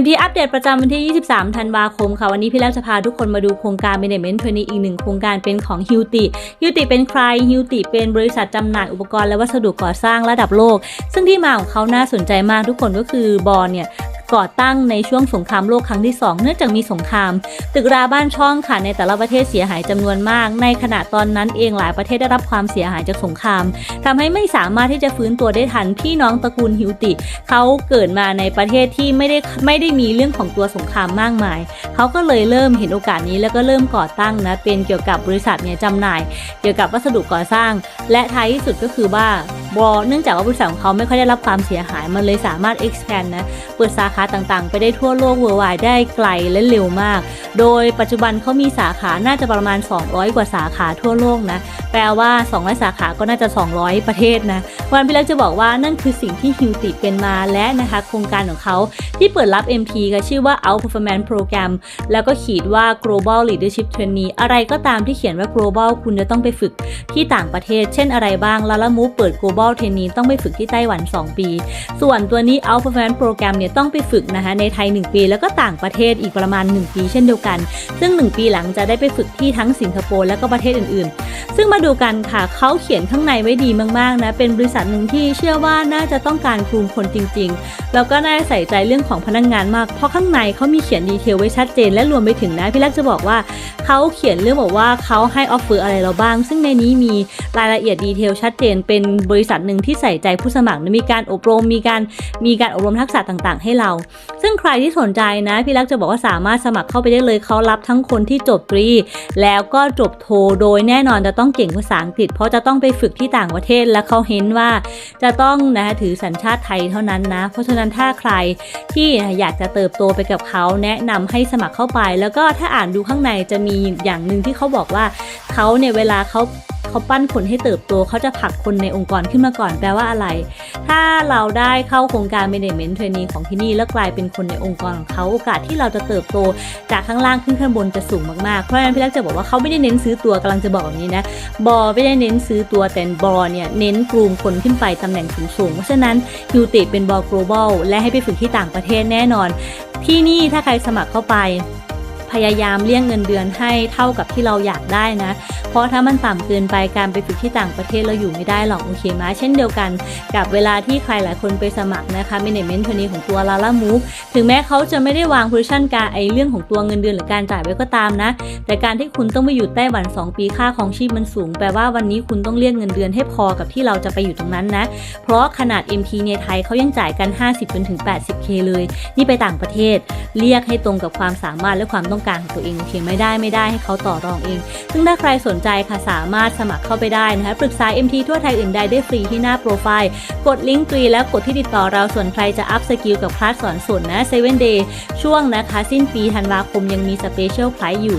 MP อัปเดตประจำวันที่ 23 ธันวาคมค่ะ วันนี้พี่แล้วจะพาทุกคนมาดูโครงการ Management Trainee อีกหนึ่งโครงการเป็นของ h i l t i h i l t i เป็นใคร h i l t i เป็นบริษัทจำหน่ายอุปกรณ์และวัสดุก่อสร้างระดับโลก ซึ่งที่มาของเขาน่าสนใจมากทุกคนก็คือบอลเนี่ย ก่อตั้งในช่วงสงครามโลกครั้งที่ 2 เนื่องจากมีสงคราม ตึกราบ้านช่องค่ะในแต่ละประเทศเสียหายจำนวนมาก ในขณะตอนนั้นเองหลายประเทศได้รับความเสียหายจากสงครามทำให้ไม่สามารถที่จะฟื้นตัวได้ทันพี่น้องตระกูลฮิวติ เขาเกิดมาในประเทศที่ไม่ได้ไม่ได้มีเรื่องของตัวสงครามมากมาย เขาก็เลยเริ่มเห็นโอกาสนี้แล้วก็เริ่มก่อตั้งนะเป็นเกี่ยวกับบริษัทเนี่ยจำหน่าย เกี่ยวกับวัสดุก่อสร้าง และท้ายที่สุดก็คือว่า บอเนื่องจากว่าบริษัทของเขาไม่ค่อยได้รับความเสียหาย มันเลยสามารถ expand นะ เปิดสาขาต่างๆ ไปได้ทั่วโลก worldwide ได้ไกลและเร็วมาก โดยปัจจุบันเขามีสาขาน่าจะประมาณ 200 กว่าสาขาทั่วโลกนะแปลว่า 200 สาขาก็น่าจะ 200 ประเทศนะ วันพี่เล็กจะบอกว่านั่นคือสิ่งที่ฮิวติเป็นมาและนะคะ โครงการของเขาที่เปิดรับ MP ก็ชื่อว่า Out Performance Program แล้วก็ขีดว่า Global Leadership Trainee อะไรก็ตามที่เขียนว่า Global คุณจะต้องไปฝึกที่ต่างประเทศ เช่นอะไรบ้างลาลามูเปิด Global Trainee ต้องไปฝึกที่ไต้หวัน 2 ปี ส่วนตัวนี้ Out Performance Program เนี่ยต้องไปฝึกนะคะในไทย 1 ปี แล้วก็ต่างประเทศอีกประมาณ 1 ปี เช่นเดียวกัน ซึ่ง 1 ปีหลังจะได้ไปฝึกที่ทั้งสิงคโปร์และก็ประเทศอื่นๆ ซึ่งมาดูกันค่ะเขาเขียนข้างในไว้ดีมากๆนะเป็นบริษัทหนึ่งที่เชื่อว่าน่าจะต้องการกลุ่มคนจริง ๆ แล้วก็น่าใส่ใจเรื่องของพนักงงานมาก เพราะข้างในเขามีเขียนดีเทลไว้ชัดเจน และรวมไปถึงนะพี่แรกจะบอกว่าเขาเขียนเรื่องบอกว่าเขาให้ออฟเฟอร์อะไรเราบ้าง ซึ่งในนี้มีรายละเอียดดีเทลชัดเจน เป็นบริษัทหนึ่งที่ใส่ใจผู้สมัครมีการอบรมมีการมีการอบรมทักษะต่างๆ ให้เรา ซึ่งใครที่สนใจนะพี่รักจะบอกว่าสามารถสมัครเข้าไปได้เลยเขารับทั้งคนที่จบตรี แล้วก็จบโทโดยแน่นอนจะต้องเก่งภาษาอังกฤษ เพราะจะต้องไปฝึกที่ต่างประเทศและเขาเห็นว่าจะต้องนะถือสัญชาติไทยเท่านั้นนะ เพราะฉะนั้นถ้าใครที่อยากจะเติบโตไปกับเขาแนะนำให้สมัครเข้าไป แล้วก็ถ้าอ่านดูข้างในจะมีอย่างหนึ่งที่เขาบอกว่าเขาเนี่ยเวลาเขา เขาปั้นคนให้เติบโตเขาจะผลักคนในองค์กรขึ้นมาก่อนแปลว่าอะไร ถ้าเราได้เข้าโครงการ Management Trainee ของที่นี่แล้วกลายเป็นคนในองค์กรของเขาโอกาสที่เราจะเติบโตจากข้างล่างขึ้นข้างบนจะสูงมากๆ เพราะฉะนั้นพี่เล็กจะบอกว่าเขาไม่ได้เน้นซื้อตัวกำลังจะบอกแบบนี้นะบอไม่ได้เน้นซื้อตัวแต่บอเนี่ยเน้นกลุ่มคนขึ้นไปตำแหน่งสูงๆเพราะฉะนั้นยูติเป็นบอ global และให้ไปฝึกที่ต่างประเทศแน่นอน ที่นี่ถ้าใครสมัครเข้าไป พยายามเลี่ยงเงินเดือนให้เท่ากับที่เราอยากได้นะ เพราะถ้ามันต่ำเกินไปการไปฝึกที่ต่างประเทศเราอยู่ไม่ได้หรอกโอเคไหมเช่นเดียวกันกับเวลาที่ใครหลายคนไปสมัครนะคะ management trainee ของตัว Lala Move ถึงแม้เขาจะไม่ได้วาง position การไอเรื่องของตัวเงินเดือนหรือการจ่ายไว้ก็ตามนะ แต่การที่คุณต้องไปอยู่ไต้หวัน 2 ปีค่าของชีพมันสูง แปลว่าวันนี้คุณต้องเรียกเงินเดือนให้พอกับที่เราจะไปอยู่ตรงนั้นนะ เพราะขนาด MP ในไทยเขายังจ่ายกัน 50จนถึง 80k เลย นี่ไปต่างประเทศ เรียกให้ตรงกับความสามารถและความต้องการของตัวเองโอเคไม่ได้ไม่ได้ให้เขาต่อรองเอง ซึ่งถ้าใครสนใจค่ะสามารถสมัครเข้าไปได้นะคะปรึกษา MT ทั่วไทยอื่นใดได้ฟรีที่หน้าโปรไฟล์ กดลิงก์ตรีแล้วกดที่ติดต่อเราส่วนใครจะอัพสกิลกับคลาสสอนสนนะ7 day ช่วงนะคะ สิ้นปีธันวาคมยังมีสเปเชียลไพรส์อยู่